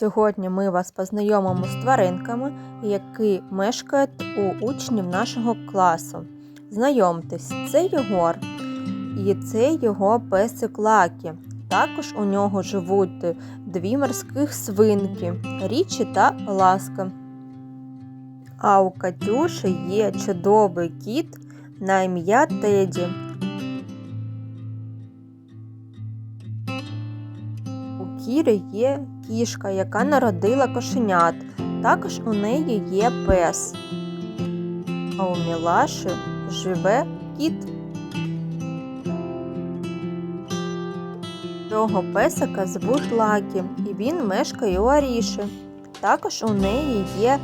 Сьогодні ми вас познайомимо з тваринками, які мешкають у учнів нашого класу. Знайомтесь, це Єгор. І це його песик Лакі. Також у нього живуть дві морських свинки Річі та Ласка. А у Катюші є чудовий кіт на ім'я Теді. Кіри є кішка, яка народила кошенят. Також у неї є пес. А у Мілаші живе кіт. Цього песика звуть Лакі, і він мешкає у Аріші. Також у неї є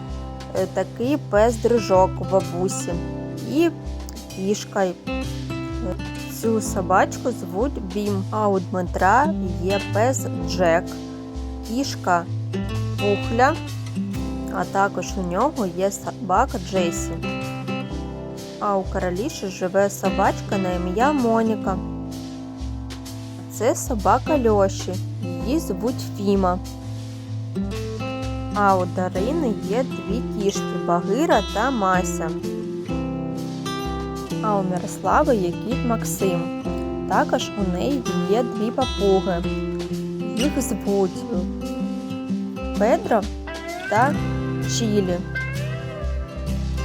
е, такий пес-дружок у бабусі і кішка. Цю собачку звуть Бім, а у Дмитра є пес Джек, кішка Пухля, а також у нього є собака Джесі. А у короліші живе собачка на ім'я Моніка. Це собака Льоші, її звуть Фіма. А у Дарини є дві кішки Багира та Мася. А у Мирослави є кіт Максим. Також у неї є дві папуги. Їх звуть Педро та Чілі.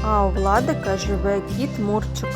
А у Владика живе кіт Мурчик.